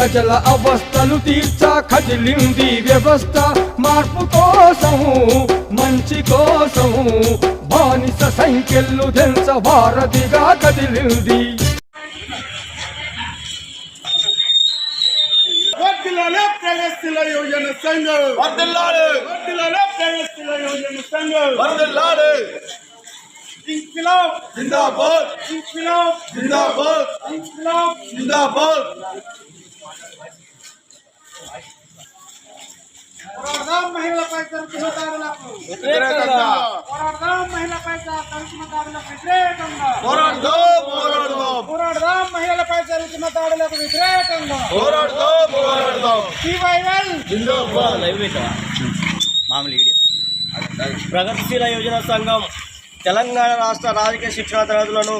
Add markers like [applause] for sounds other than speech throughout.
ప్రజల అవస్థలు తీర్చా కదిలింది వ్యవస్థ మార్పు కోసం మంచి కోసం బానిస సంఖ్యలు దెంచ వారధిగా కదిలింది. సంఘం. జిందాబాద్. జిందాబాద్. ఇంక్విలాబ్ జిందాబాద్. పోరాడదాం మహిళలపై జరుగుతున్న దాడులకు వ్యతిరేకంగా. పోరాడదాం మహిళలపై జరుగుతున్న దాడులకు వ్యతిరేకంగా. పోరాడుదాం పోరాడుదాం. పోరాడదాం మహిళలపై జరుగుతున్న దాడులకు వ్యతిరేకంగా. పోరాడుదాం పోరాడుదాం. సివైఎల్ జిందాబాద్. మామూలు వీడియో. ప్రగతిశీల యోజన సంఘం తెలంగాణ రాష్ట్ర రాజకీయ శిక్షణ తరగతులను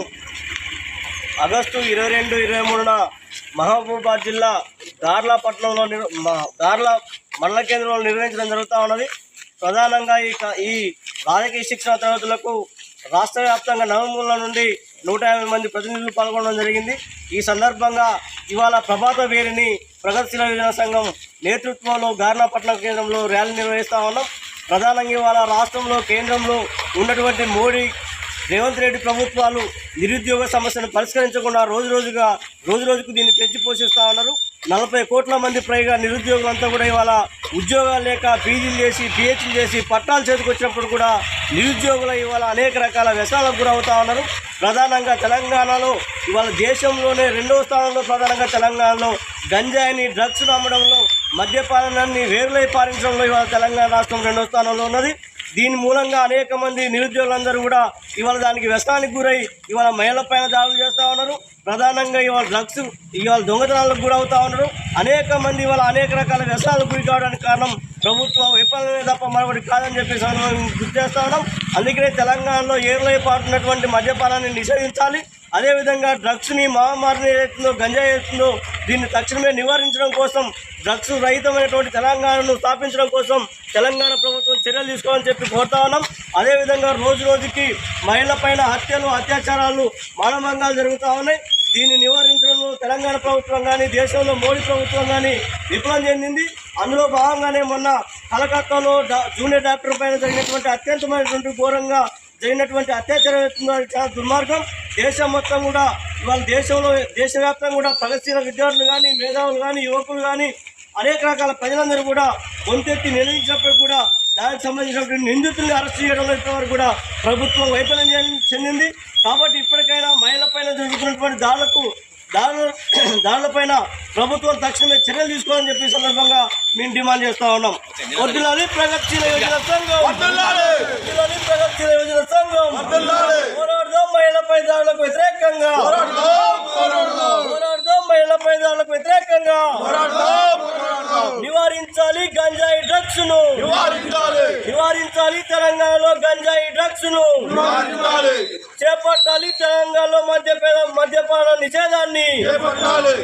ఆగస్టు ఇరవై రెండు ఇరవై మూడున మహబూబాద్ జిల్లా గార్ల పట్టణంలో నిర్ మండల కేంద్రంలో నిర్వహించడం జరుగుతూ ఉన్నది. ప్రధానంగా ఈ ఈ రాజకీయ శిక్షణ తరగతులకు రాష్ట్ర వ్యాప్తంగా నవంబర్ల నుండి నూట యాభై మంది ప్రతినిధులు పాల్గొనడం జరిగింది. ఈ సందర్భంగా ఇవాళ ప్రభాత వేరిని ప్రగతిశీల యువజన సంఘం నేతృత్వంలో గార్నాపట్నం కేంద్రంలో ర్యాలీ నిర్వహిస్తూ ఉన్నాం. ప్రధానంగా ఇవాళ రాష్ట్రంలో కేంద్రంలో ఉన్నటువంటి మోడీ రేవంత్ రెడ్డి ప్రభుత్వాలు నిరుద్యోగ సమస్యను పరిష్కరించకుండా రోజు రోజుగా రోజు రోజుకు దీన్ని పెంచి పోషిస్తూ ఉన్నారు. నలభై కోట్ల మంది పైగా నిరుద్యోగులంతా కూడా ఇవాళ ఉద్యోగాలు లేక పీజీలు చేసి పిహెచ్లు చేసి పట్టాలు చేతికి వచ్చినప్పుడు కూడా నిరుద్యోగులు ఇవాళ అనేక రకాల వ్యసాలకు గురవుతూ ఉన్నారు. ప్రధానంగా తెలంగాణలో ఇవాళ దేశంలోనే రెండవ స్థానంలో ప్రధానంగా తెలంగాణలో గంజాయిని డ్రగ్స్ను అమ్మడంలో మద్యపానాన్ని వేరులై పాలించడంలో ఇవాళ తెలంగాణ రాష్ట్రం రెండవ స్థానంలో ఉన్నది. దీని మూలంగా అనేక మంది నిరుద్యోగులందరూ కూడా ఇవాళ దానికి వ్యసనానికి గురై ఇవాళ మహిళల పైన దాడులు చేస్తూ ఉన్నారు. ప్రధానంగా ఇవాళ డ్రగ్స్ ఇవాళ దొంగతనాలకు గురవుతూ ఉన్నారు. అనేక మంది ఇవాళ అనేక రకాల వ్యసనాలకు గురి కావడానికి కారణం ప్రభుత్వం విఫలమే తప్ప మరొకటి కాదని చెప్పేసి మేము గుర్తు చేస్తా ఉన్నాం. అందుకనే తెలంగాణలో ఏర్లై మద్యపానాన్ని నిషేధించాలి. అదేవిధంగా డ్రగ్స్ని మహమ్మారిని ఏదైతుందో గంజాయి ఏదైతుందో దీన్ని తక్షణమే నివారించడం కోసం డ్రగ్స్ రహితమైనటువంటి తెలంగాణను స్థాపించడం కోసం తెలంగాణ ప్రభుత్వం చర్యలు తీసుకోవాలని చెప్పి కోరుతా ఉన్నాం. అదేవిధంగా రోజు రోజుకి మహిళల పైన హత్యలు అత్యాచారాలు మానభంగాలు జరుగుతూ ఉన్నాయి. దీన్ని నివారించడంలో తెలంగాణ ప్రభుత్వం కానీ దేశంలో మోడీ ప్రభుత్వం కానీ విఫలం చెందింది. అందులో భాగంగానే మొన్న కలకత్తాలో జూనియర్ డాక్టర్ పైన జరిగినటువంటి అత్యంతమైనటువంటి ఘోరంగా జరిగినటువంటి అత్యాచారం చాలా దుర్మార్గం. దేశం మొత్తం కూడా ఇవాళ దేశంలో దేశవ్యాప్తంగా కూడా ప్రగతిశీల విద్యార్థులు కానీ మేధావులు కానీ యువకులు కానీ అనేక రకాల ప్రజలందరూ కూడా గొంతెత్తి నిలదించినప్పుడు కూడా దానికి సంబంధించినటువంటి నిందితుల్ని అరెస్ట్ చేయడంలో ఇప్పటివరకు కూడా ప్రభుత్వం వైఫల్యం చెంది- చెందింది. కాబట్టి ఇప్పటికైనా మహిళలపైన జరుగుతున్నటువంటి దాడులకు [clears throat] దాడుల దాడులపైన ప్రభుత్వం తక్షణమే చర్యలు తీసుకోవాలని చెప్పి సందర్భంగా మేము డిమాండ్ చేస్తా ఉన్నాం. వడ్డిలాలి ప్రగతిశీల యోజన సంఘం! వడ్డిలాలి ప్రగతిశీల యోజన సంఘం! దాడులకు వ్యతిరేకంగా. పోరాడుదాం మహిళలపై దాడులకు వ్యతిరేకంగా. నివారించాలి గంజాయి డ్రగ్స్ను నివారించాలి. నివారించాలి తెలంగాణలో గంజాయి డ్రగ్స్ను నివారించాలి. చేపట్టాలి తెలంగాణలో మద్యపేద మద్యపాన నిషేధాన్ని. చేపట్టాలి.